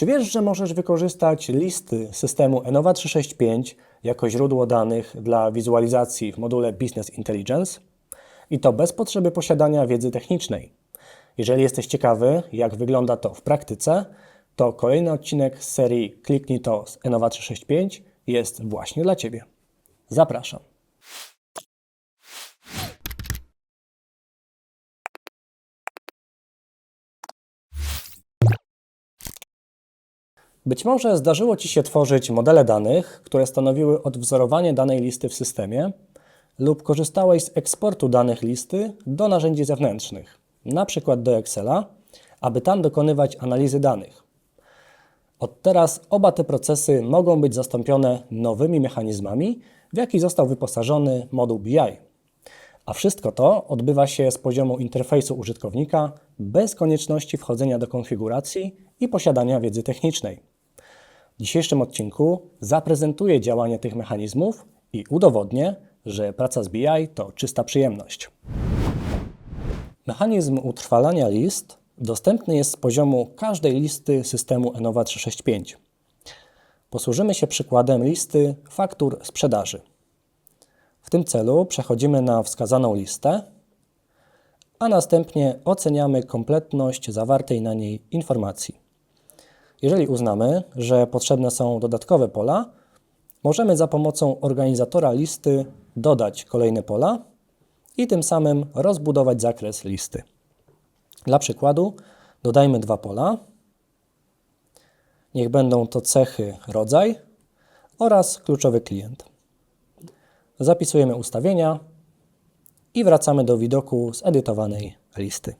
Czy wiesz, że możesz wykorzystać listy systemu Enova 365 jako źródło danych dla wizualizacji w module Business Intelligence? I to bez potrzeby posiadania wiedzy technicznej. Jeżeli jesteś ciekawy, jak wygląda to w praktyce, to kolejny odcinek z serii Kliknij to z Enova 365 jest właśnie dla Ciebie. Zapraszam. Być może zdarzyło Ci się tworzyć modele danych, które stanowiły odwzorowanie danej listy w systemie, lub korzystałeś z eksportu danych listy do narzędzi zewnętrznych, np. do Excela, aby tam dokonywać analizy danych. Od teraz oba te procesy mogą być zastąpione nowymi mechanizmami, w jaki został wyposażony moduł BI. A wszystko to odbywa się z poziomu interfejsu użytkownika bez konieczności wchodzenia do konfiguracji i posiadania wiedzy technicznej. W dzisiejszym odcinku zaprezentuję działanie tych mechanizmów i udowodnię, że praca z BI to czysta przyjemność. Mechanizm utrwalania list dostępny jest z poziomu każdej listy systemu Enova 365. Posłużymy się przykładem listy faktur sprzedaży. W tym celu przechodzimy na wskazaną listę, a następnie oceniamy kompletność zawartej na niej informacji. Jeżeli uznamy, że potrzebne są dodatkowe pola, możemy za pomocą organizatora listy dodać kolejne pola i tym samym rozbudować zakres listy. Dla przykładu dodajmy dwa pola. Niech będą to cechy rodzaj oraz kluczowy klient. Zapisujemy ustawienia i wracamy do widoku zedytowanej listy.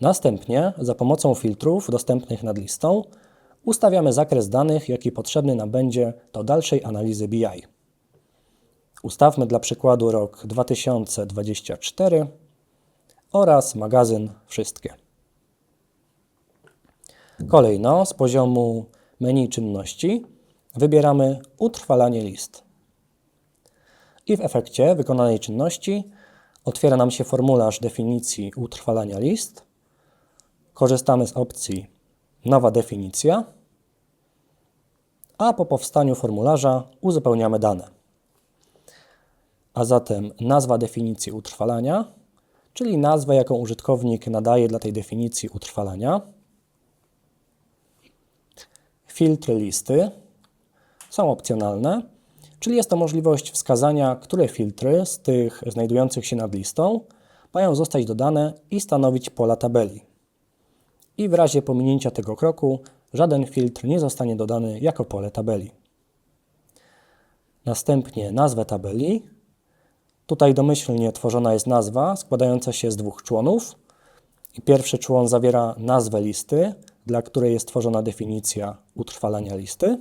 Następnie za pomocą filtrów dostępnych nad listą ustawiamy zakres danych, jaki potrzebny nam będzie do dalszej analizy BI. Ustawmy dla przykładu rok 2024 oraz magazyn Wszystkie. Kolejno z poziomu menu czynności wybieramy utrwalanie list. I w efekcie wykonanej czynności otwiera nam się formularz definicji utrwalania list. Korzystamy z opcji Nowa definicja, a po powstaniu formularza uzupełniamy dane. A zatem nazwa definicji utrwalania, czyli nazwę, jaką użytkownik nadaje dla tej definicji utrwalania. Filtry listy są opcjonalne, czyli jest to możliwość wskazania, które filtry z tych znajdujących się nad listą mają zostać dodane i stanowić pola tabeli. I w razie pominięcia tego kroku żaden filtr nie zostanie dodany jako pole tabeli. Następnie nazwę tabeli. Tutaj domyślnie tworzona jest nazwa składająca się z dwóch członów. I pierwszy człon zawiera nazwę listy, dla której jest tworzona definicja utrwalania listy,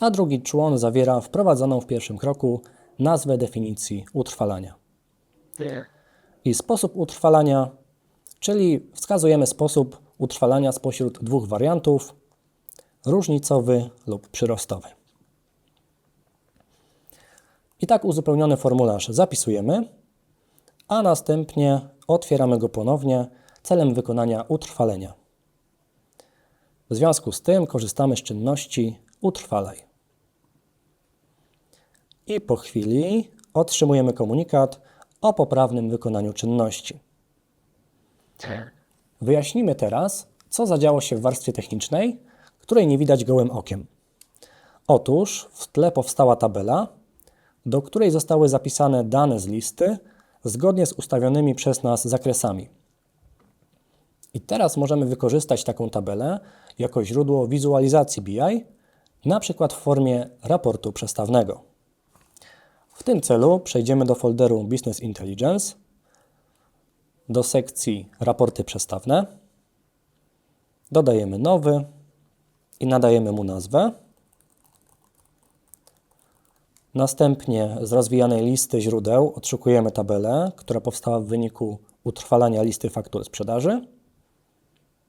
a drugi człon zawiera wprowadzoną w pierwszym kroku nazwę definicji utrwalania. I sposób utrwalania, czyli wskazujemy sposób utrwalania spośród dwóch wariantów różnicowy lub przyrostowy. I tak uzupełniony formularz zapisujemy, a następnie otwieramy go ponownie celem wykonania utrwalenia. W związku z tym korzystamy z czynności utrwalaj. I po chwili otrzymujemy komunikat o poprawnym wykonaniu czynności. Wyjaśnimy teraz, co zadziało się w warstwie technicznej, której nie widać gołym okiem. Otóż w tle powstała tabela, do której zostały zapisane dane z listy zgodnie z ustawionymi przez nas zakresami. I teraz możemy wykorzystać taką tabelę jako źródło wizualizacji BI, na przykład w formie raportu przestawnego. W tym celu przejdziemy do folderu Business Intelligence, do sekcji Raporty przestawne, dodajemy nowy i nadajemy mu nazwę. Następnie z rozwijanej listy źródeł odszukujemy tabelę, która powstała w wyniku utrwalania listy faktur sprzedaży.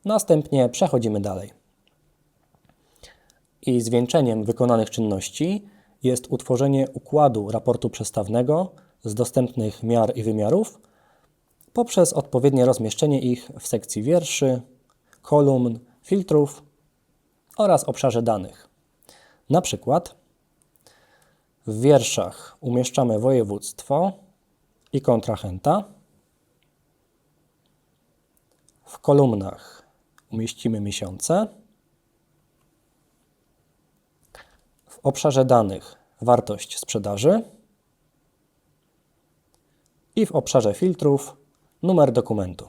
Następnie przechodzimy dalej. I zwieńczeniem wykonanych czynności jest utworzenie układu raportu przestawnego z dostępnych miar i wymiarów poprzez odpowiednie rozmieszczenie ich w sekcji wierszy kolumn, filtrów oraz obszarze danych. Na przykład w wierszach umieszczamy województwo i kontrahenta. W kolumnach umieścimy miesiące. W obszarze danych wartość sprzedaży i w obszarze filtrów numer dokumentu.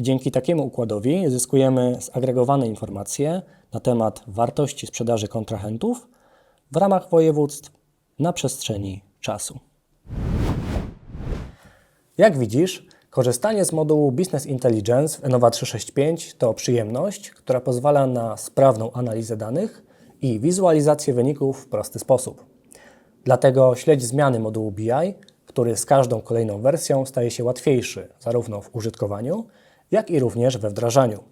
Dzięki takiemu układowi zyskujemy zagregowane informacje na temat wartości sprzedaży kontrahentów w ramach województw na przestrzeni czasu. Jak widzisz, korzystanie z modułu Business Intelligence w Enova 365 to przyjemność, która pozwala na sprawną analizę danych i wizualizację wyników w prosty sposób. Dlatego śledź zmiany modułu BI, który z każdą kolejną wersją staje się łatwiejszy zarówno w użytkowaniu, jak i również we wdrażaniu.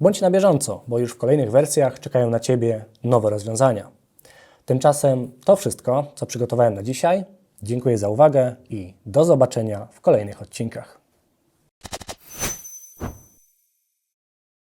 Bądź na bieżąco, bo już w kolejnych wersjach czekają na Ciebie nowe rozwiązania. Tymczasem to wszystko, co przygotowałem na dzisiaj. Dziękuję za uwagę i do zobaczenia w kolejnych odcinkach.